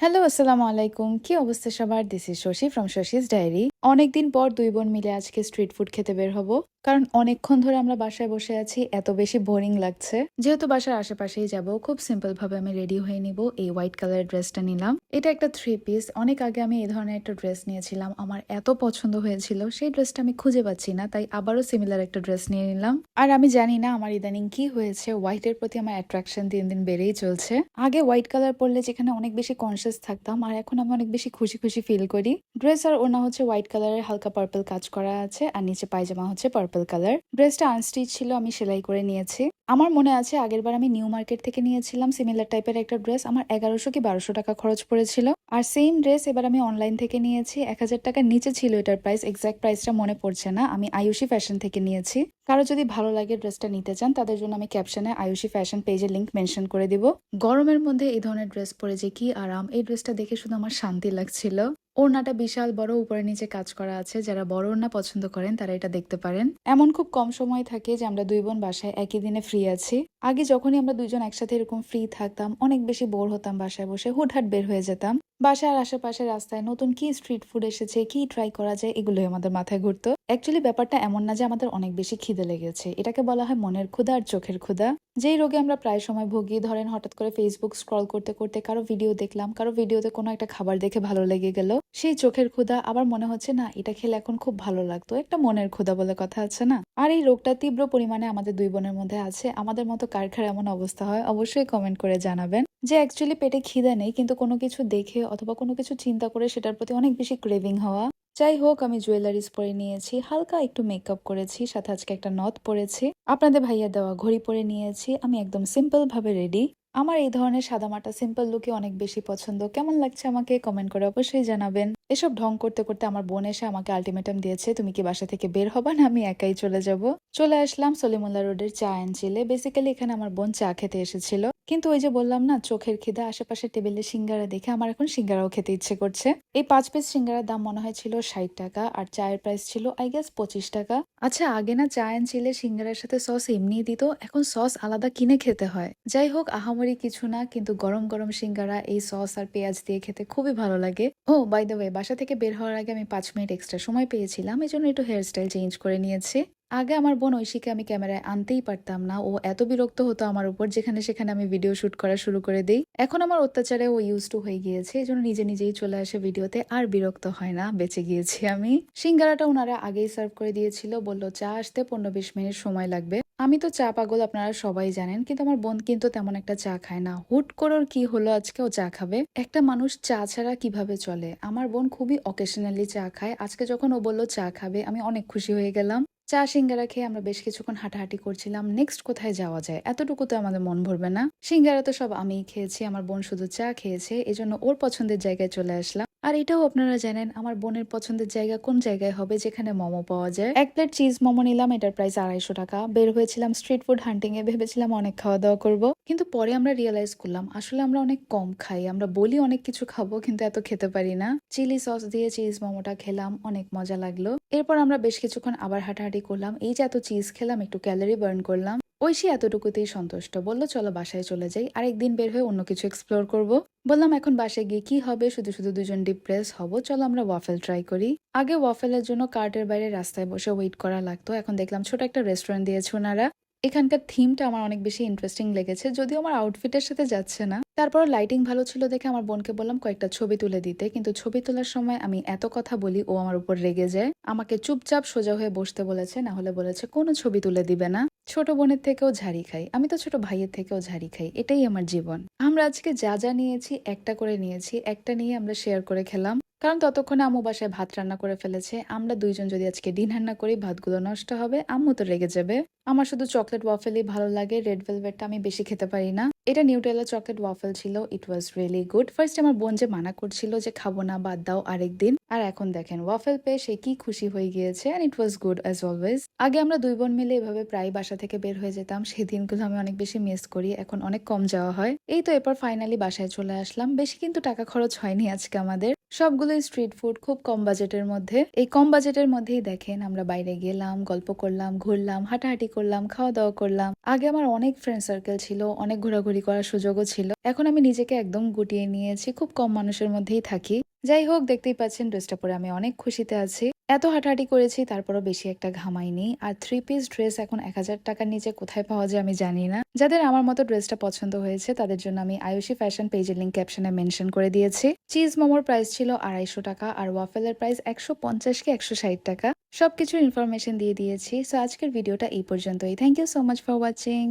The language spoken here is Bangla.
হ্যালো আসসালামু আলাইকুম কি অবস্থা সবার this is Shashi from Shashi's diary অনেকদিন পর দুই বোন মিলে আজকে স্ট্রিট ফুড খেতে বের হব। কারণ অনেকক্ষণ ধরে আমরা বাসায় বসে আছি, এত বেশি বোরিং লাগছে। যেহেতু বাসার আশেপাশেই যাব, খুব সিম্পল ভাবে আমি রেডি হয়ে নিব এই হোয়াইট কালারের ড্রেসটা নিলাম। এটা একটা থ্রি পিস অনেক আগে আমি এই ধরনের একটা ড্রেস নিয়েছিলাম। আমার এত পছন্দ হয়েছিল, সেই ড্রেসটা আমি খুঁজে পাচ্ছি না, তাই আবারও সিমিলার একটা ড্রেস নিয়ে নিলাম। আর আমি জানি না আমার ইদানিং কি হয়েছে হোয়াইটের প্রতি আমার অ্যাট্রাকশন দিন দিন বেড়েই চলছে। আগে হোয়াইট কালার পরলে যেখানে অনেক বেশি কনসিয়াস থাকতাম, আর এখন আমি অনেক বেশি খুশি খুশি ফিল করি। ড্রেস আর ওনা হচ্ছে হোয়াইট কালারের হালকা পার্পল কাজ করা আছে আর নিচে পায়জামা হচ্ছে পার্পল কালার। ড্রেসটা আনস্টিচ ছিল, আমি সেলাই করে নিয়েছি। আমার মনে আছে আগেরবার আমি নিউ মার্কেট থেকে নিয়েছিলাম সিমিলার টাইপের একটা ড্রেস আমার এগারোশো কি বারোশো টাকা খরচ পড়েছিল। আর সেম ড্রেস এবার আমি অনলাইন থেকে নিয়েছি, এক হাজার টাকার নিচে ছিল এটার প্রাইস এক্সাক্ট প্রাইসটা মনে পড়ছে না, আমি আয়ুষি ফ্যাশন থেকে নিয়েছি। কারও যদি ভালো লাগে ড্রেসটা নিতে চান, তাদের জন্য আমি ক্যাপশনে আয়ুষি ফ্যাশন পেজের লিঙ্ক মেনশন করে দিব। গরমের মধ্যে এই ধরনের ড্রেস পরে যে কি আরাম, এই ড্রেসটা দেখে শুধু আমার শান্তি লাগছিল। ওড়নাটা বিশাল বড়, উপরে নিচে কাজ করা আছে। যারা বড় ওড়না পছন্দ করেন, তারা এটা দেখতে পারেন। এমন খুব কম সময় থাকে যে আমরা দুই বোন বাসায় একই দিনে ফ্রি আছি। আগে যখনই আমরা দুজন একসাথে এরকম ফ্রি থাকতাম, অনেক বেশি বোর হতাম বাসায় বসে, হুটহাট বের হয়ে যেতাম। বাসার আশেপাশে রাস্তায় নতুন কি স্ট্রিট ফুড এসেছে, কি ট্রাই করা যায়, এগুলোই আমাদের মাথায় ঘুরতো। অ্যাকচুয়ালি ব্যাপারটা এমন না যে আমাদের অনেক বেশি খিদে লেগেছে। এটাকে বলা হয় মনের ক্ষুধা আর চোখের ক্ষুধা। যেই রোগে আমরা প্রায় সময় ভুগি, ধরেন হঠাৎ করে ফেসবুক স্ক্রল করতে করতে কারও ভিডিও দেখলাম, কারও ভিডিওতে কোনো একটা খাবার দেখে ভালো লেগে গেল, সেই চোখের ক্ষুধা আবার মনে হচ্ছে, না, এটা খেলে এখন খুব ভালো লাগতো। একটা মনের ক্ষুধা বলে কথা আছে না? আর এই রোগটা তীব্র পরিমাণে আমাদের দুই বোনের মধ্যে আছে। আমাদের মতো কার কার এমন অবস্থা হয়, অবশ্যই কমেন্ট করে জানাবেন। যে অ্যাকচুয়ালি পেটে খিদে নেই, কিন্তু কোনো কিছু দেখে অথবা কোনো কিছু চিন্তা করে সেটার প্রতি অনেক বেশি ক্রেভিং হওয়া যাই হোক আমি জুয়েলারিস পরে নিয়েছি, হালকা একটু মেকআপ করেছি, সাথে আজকে একটা নথ পরেছি। আপনাদের ভাইয়া দেওয়া ঘড়ি পরে নিয়েছি, আমি একদম সিম্পল ভাবে রেডি আমার এই ধরনের সাদামাটা সিম্পল লুকে অনেক বেশি পছন্দ। কেমন লাগছে আমাকে কমেন্ট করে অবশ্যই জানাবেন। এসব ঢং করতে করতে আমার বোন এসে আমাকে আলটিমেটাম দিয়েছে, তুমি কি বাসা থেকে বের হবা না আমি একাই চলে যাব? চলে আসলাম সলিমুল্লা রোডের চা চিলে বেসিক্যালি এখানে আমার বোন চা খেতে এসেছিল। কিন্তু ওই যে বললাম না, চোখের খিদে আশেপাশে টেবিলে সিঙ্গারা দেখে আমার এখন সিঙ্গারাও খেতে ইচ্ছে করছে। এই পাঁচ পিস সিঙ্গারার দাম মনে হয় ছিল ষাট টাকা আর চায়ের প্রাইস ছিল আই গেস পঁচিশ টাকা। আচ্ছা আগে না চা চিলে সিঙ্গারার সাথে সস এমনিই দিত, এখন সস আলাদা কিনে খেতে হয়। যাই হোক, আহামরি কিছু না, কিন্তু গরম গরম সিঙ্গারা, এই সস আর পেঁয়াজ দিয়ে খেতে খুবই ভালো লাগে। ও বাই দ্য ওয়ে বাসা থেকে বের হওয়ার আগে আমি পাঁচ মিনিট এক্সট্রা সময় পেয়েছিলাম এই জন্য একটু হেয়ার স্টাইল চেঞ্জ করে নিয়েছি। আগে আমার বোন ঐশীকে আমি ক্যামেরায় আনতেই পারতাম না। ও এত বিরক্ত হতো আমার উপর, যেখানে সেখানে আমি ভিডিও শুট করা শুরু করে দিই। এখন আমার অত্যাচারে ও ইউজ টু হয়ে গিয়েছে এই জন্য নিজে নিজেই চলে আসে ভিডিওতে আর বিরক্ত হয় না, বেঁচে গিয়েছি আমি। সিঙ্গারাটা ওনারা আগেই সার্ভ করে দিয়েছিল, বলল, চা আসতে পনেরো বিশ মিনিট সময় লাগবে। আমি তো চা পাগল, আপনারা সবাই জানেন, কিন্তু আমার বোন কিন্তু তেমন একটা চা খায় না। হুট করে ওর কি হলো, আজকে ও চা খাবে? একটা মানুষ চা ছাড়া কীভাবে চলে? আমার বোন খুবই অকেশনালি চা খায়। আজকে যখন ও বলল, চা খাবে, আমি অনেক খুশি হয়ে গেলাম। চা সিঙ্গারা খেয়ে আমরা বেশ কিছুক্ষণ হাঁটাহাঁটি করছিলাম। নেক্সট কোথায় যাওয়া যায়? এতটুকু তো আমাদের মন ভরবে না। সিঙ্গারা তো সব আমিই খেয়েছি, আমার বোন শুধু চা খেয়েছে, এজন্য ওর পছন্দের জায়গায় চলে আসলাম। আর এটাও আপনারা জানেন, আমার বোনের পছন্দের জায়গা কোন জায়গায় হবে? যেখানে মোমো পাওয়া যায়। এক প্লেট চিজ মোমো নিলাম, এটার প্রাইস আড়াইশো টাকা। বের হয়েছিলাম স্ট্রিট ফুড হান্টিং এ, ভেবেছিলাম অনেক খাওয়া দাওয়া করব। কিন্তু পরে আমরা রিয়েলাইজ করলাম, আসলে আমরা অনেক কম খাই। আমরা বলি অনেক কিছু খাব, কিন্তু এত খেতে পারি না। চিলি সস দিয়ে চিজ মোমোটা খেলাম, অনেক মজা লাগল। এরপর আমরা বেশ কিছুক্ষণ আবার হাঁটাহাঁটি করলাম। এই যে এত চিজ খেলাম, একটু ক্যালোরি বার্ন করলাম। ঐশী এতটুকুতেই সন্তুষ্ট। বলল, চলো বাসায় চলে যাই, আরেকদিন বের হয়ে অন্য কিছু এক্সপ্লোর করব। বললাম, এখন বাসায় গিয়ে কি হবে? শুধু শুধু দুজন ডিপ্রেস হব। চলো আমরা ওয়াফেল ট্রাই করি। আগে ওয়াফেলের জন্য কার্টের বাইরে রাস্তায় বসে ওয়েট করা লাগতো। এখন দেখলাম, ছোট একটা রেস্টুরেন্ট দিয়েছে ওনারা। এখানকার থিমটা আমার অনেক বেশি ইন্টারেস্টিং লেগেছে, যদিও আমার আউটফিটের সাথে যাচ্ছে না। তারপর লাইটিং ভালো ছিল দেখে আমার বোনকে বললাম, কয়েকটা ছবি তুলে দিতে। কিন্তু ছবি তোলার সময় আমি এত কথা বলি, ও আমার উপর রেগে যায়। আমাকে চুপচাপ সোজা হয়ে বসতে বলেছে, না হলে বলেছে, কোনো ছবি তুলে দিবে না। ছোট বোনের থেকেও ঝাড়ি খাই, আমি তো ছোট ভাইয়ের থেকেও ঝাড়ি খাই, এটাই আমার জীবন। আমরা আজকে যা যা নিয়েছি, একটা করে নিয়েছি, একটা নিয়ে আমরা শেয়ার করে খেলাম। কারণ ততক্ষণে আম্মু বাসায় ভাত রান্না করে ফেলেছে। আমরা দুইজন যদি আজকে ডিনার না করি, ভাতগুলো নষ্ট হবে, আম্মু তো রেগে যাবে। আমার শুধু চকলেট ওয়াফেলই ভালো লাগে, রেড ভেলভেটটা আমি বেশি খেতে পারি না। এটা নিউটেলা চকলেট ওয়াফেল ছিল it was really good first আমার বোন যে মানা করছিল যে খাব না, বাদ দাও আরেকদিন আর এখন দেখেন, ওয়াফেল পেয়ে সে কি খুশি হয়ে গিয়েছে and it was good as always আগে আমরা দুই বোন মিলে এভাবে প্রায় বাসা থেকে বের হয়ে যেতাম, সেই দিনগুলো আমি অনেক বেশি মিস করি, এখন অনেক কম যাওয়া হয়। এই তো এরপর ফাইনালি বাসায় চলে আসলাম। বেশি কিন্তু টাকা খরচ হয়নি আজকে আমাদের। সবগুলোই স্ট্রিট ফুড খুব কম বাজেটের মধ্যে। এই কম বাজেটের মধ্যেই দেখেন, আমরা বাইরে গেলাম, গল্প করলাম, ঘুরলাম, হাঁটাহাঁটি করলাম খাওয়া দাওয়া করলাম। আগে আমার অনেক ফ্রেন্ড সার্কেল ছিল, অনেক ঘোরাঘুরি করার সুযোগও ছিল। এখন আমি নিজেকে একদম গুটিয়ে নিয়েছি, খুব কম মানুষের মধ্যেই থাকি। যাই হোক, দেখতেই পাচ্ছেন ড্রেসটা পরে আমি অনেক খুশিতে আছি। এত হাঁটাহাঁটি করেছি, তারপরও বেশি একটা ঘামাইনি আর থ্রি পিস ড্রেস এখন এক হাজার টাকার নিচে কোথায় পাওয়া যায় আমি জানি না। যাদের আমার মতো ড্রেসটা পছন্দ হয়েছে, তাদের জন্য আমি আয়ুষী ফ্যাশন পেজের লিঙ্ক ক্যাপশনে মেনশন করে দিয়েছি। চিজ মোমোর প্রাইস ছিল আড়াইশো টাকা, আর ওয়াফেলের প্রাইস একশো পঞ্চাশ কি একশো ষাট টাকা। সবকিছুর ইনফরমেশন দিয়ে দিয়েছি। সো আজকের ভিডিওটা এই পর্যন্তই। Thank you so much for watching